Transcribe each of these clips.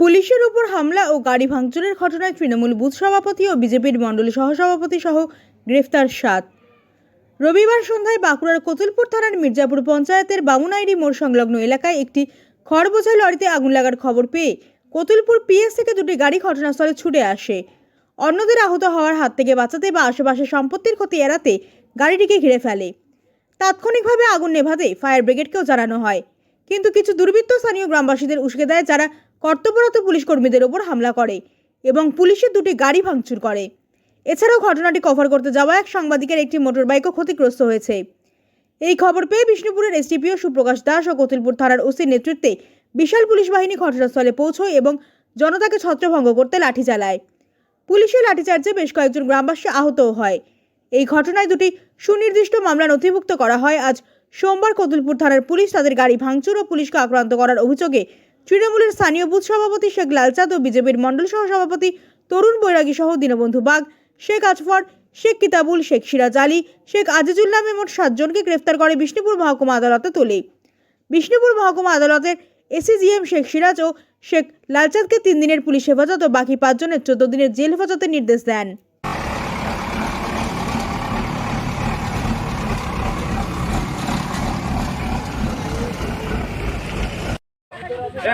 পুলিশের উপর হামলা ও গাড়ি ভাঙচুরের ঘটনায় তৃণমূল বুথ সভাপতি ও বিজেপির মণ্ডল সহসভাপতি সহ গ্রেফতার সাত। রবিবার সন্ধ্যায় বাঁকুড়ার কতুলপুর থানার মির্জাপুর পঞ্চায়েতের বামুনাইড়ি মোড় সংলগ্ন এলাকায় একটি খড় বোঝা লরিতে আগুন লাগার খবর পেয়ে কতুলপুর পিএস থেকে দুটি গাড়ি ঘটনাস্থলে ছুটে আসে। অন্যদের আহত হওয়ার হাত থেকে বাঁচাতে বা আশেপাশের সম্পত্তির ক্ষতি এড়াতে গাড়িটিকে ঘিরে ফেলে। তাৎক্ষণিকভাবে আগুন নেভাতে ফায়ার ব্রিগেডকেও জানানো হয়। কিন্তু কিছু দুর্বৃত্ত স্থানীয় গ্রামবাসীদের উস্কে দেয় যারা কর্তব্যরত পুলিশ কর্মীদের ওপর হামলা করে এবং পুলিশের দুটি গাড়ি ভাঙচুর করে। এছাড়াও ঘটনাটি কভার করতে যাওয়া এক সাংবাদিকের একটি মোটরবাইকও ক্ষতিগ্রস্ত হয়েছে। এই খবর পেয়ে বিষ্ণুপুরের এসডিপিও সুপ্রকাশ দাস ও কতুলপুর থানার ওসির নেতৃত্বে বিশাল পুলিশ বাহিনী ঘটনাস্থলে পৌঁছয় এবং জনতাকে ছত্রভঙ্গ করতে লাঠি চালায়। পুলিশের লাঠিচার্জে বেশ কয়েকজন গ্রামবাসী আহতও হয়। এই ঘটনায় দুটি সুনির্দিষ্ট মামলা নথিভুক্ত করা হয়। আজ সোমবার কতুলপুর থানার পুলিশ তাদের গাড়ি ভাঙচুর ও পুলিশকে আক্রান্ত করার অভিযোগে তৃণমূলের স্থানীয় বুথ সভাপতি শেখ লালচাঁদ ও বিজেপির মণ্ডল সহ সভাপতি তরুণ বৈরাগী সহ দীনবন্ধু বাগ, শেখ আজফর, শেখ কিতাবুল, শেখ সিরাজ আলী, শেখ আজিজুল নামে মোট সাতজনকে গ্রেফতার করে বিষ্ণুপুর মহকুমা আদালতে তোলে। বিষ্ণুপুর মহকুমা আদালতের এসিজিএম শেখ সিরাজ ও শেখ লালচাঁদকে তিন দিনের পুলিশ হেফাজত ও বাকি পাঁচজনের চোদ্দ দিনের জেল হেফাজতের নির্দেশ দেন।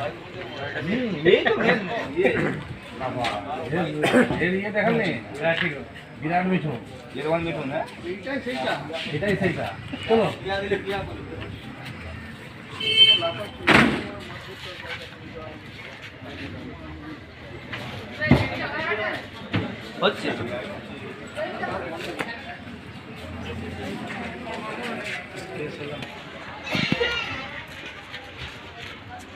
আরে এসো আপনি বসুন এই, উঠো না উঠো একটু একটু বসে যাও, একটু বসে যাও এইদিকে না এদারা লাগে বিরাট মিঠুন যেরকম মিঠুন হ্যাঁ এটাই সেইটা চলো হচ্ছে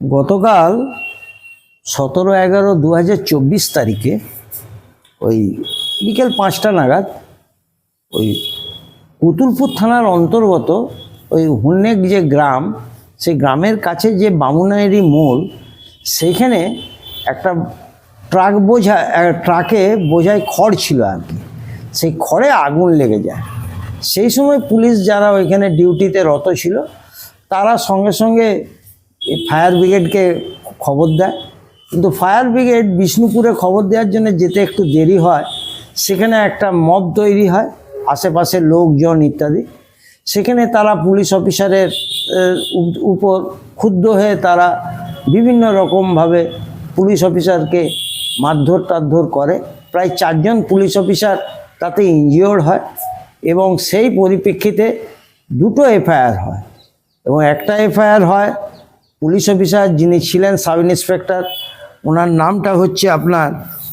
গতকাল সতেরো এগারো দু তারিখে ওই বিকেল পাঁচটা নাগাদ ওই কুতুলপুর থানার অন্তর্গত ওই হুন্নেক যে গ্রাম, সেই গ্রামের কাছে যে বামুনাইরি মোড় সেইখানে একটা ট্রাক বোঝা ট্রাকে বোঝায় খড় ছিল আর কি। সেই খড়ে আগুন লেগে যায়। সেই সময় পুলিশ যারা ওইখানে ডিউটিতে রত ছিল, তারা সঙ্গে সঙ্গে এই ফায়ার ব্রিগেডকে খবর দেয়। কিন্তু ফায়ার ব্রিগেড বিষ্ণুপুরে খবর দেওয়ার জন্য যেতে একটু দেরি হয়, সেখানে একটা মব তৈরি হয়। আশেপাশের লোকজন ইত্যাদি। সেখানে তারা পুলিশ অফিসারের উপর ক্ষুব্ধ হয়ে তারা বিভিন্ন রকমভাবে পুলিশ অফিসারকে মারধর টারধর করে। প্রায় চারজন পুলিশ অফিসার তাতে ইনজিওর্ড হয় এবং সেই পরিপ্রেক্ষিতে দুটো এফআইআর হয় এবং একটা এফআইআর হয় পুলিশ অফিসার যিনি ছিলেন সাব ইন্সপেক্টর, ওনার নামটা হচ্ছে আপনার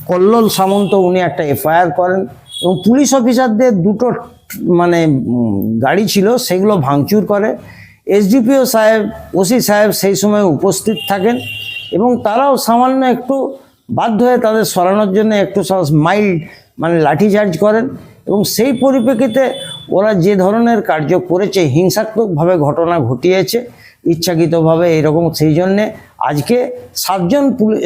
কল্লোল সামন্ত। উনি একটা এফআইআর করেন। এবং পুলিশ অফিসারদের দুটো মানে গাড়ি ছিল, সেগুলো ভাঙচুর করে। এসডিপিও সাহেব, ওসি সাহেব সেই সময় উপস্থিত থাকেন এবং তারাও সামান্য একটু বাধ্য হয়ে তাদের সরানোর জন্য একটু মাইল্ড মানে লাঠিচার্জ করেন এবং সেই পরিপ্রেক্ষিতে ওরা যে ধরনের কার্য করেছে, হিংসাত্মকভাবে ঘটনা ঘটিয়েছে, ইচ্ছাকৃতভাবে এরকম সেই জন্যে আজকে সাতজন পুলিশ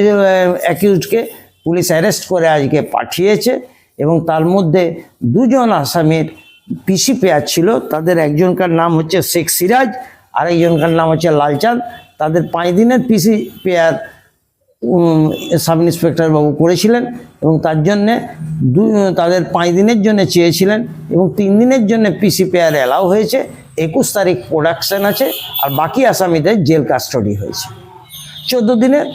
অ্যাকিউজকে পুলিশ অ্যারেস্ট করে আজকে পাঠিয়েছে। এবং তার মধ্যে দুজন আসামির পিসি পেয়ার ছিল। তাদের একজনকার নাম হচ্ছে শেখ সিরাজ আর একজনকার নাম হচ্ছে লালচাঁদ। তাদের পাঁচ দিনের পিসি পেয়ার সাব ইন্সপেক্টর বাবু করেছিলেন এবং তার জন্যে দু, তাদের পাঁচ দিনের জন্য চেয়েছিলেন এবং তিন দিনের জন্য পিসি পেয়ার অ্যালাউ হয়েছে। একুশ তারিখ প্রোডাকশান আছে আর বাকি আসামিদের জেল কাস্টডি হয়েছে। চোদ্দ দিনের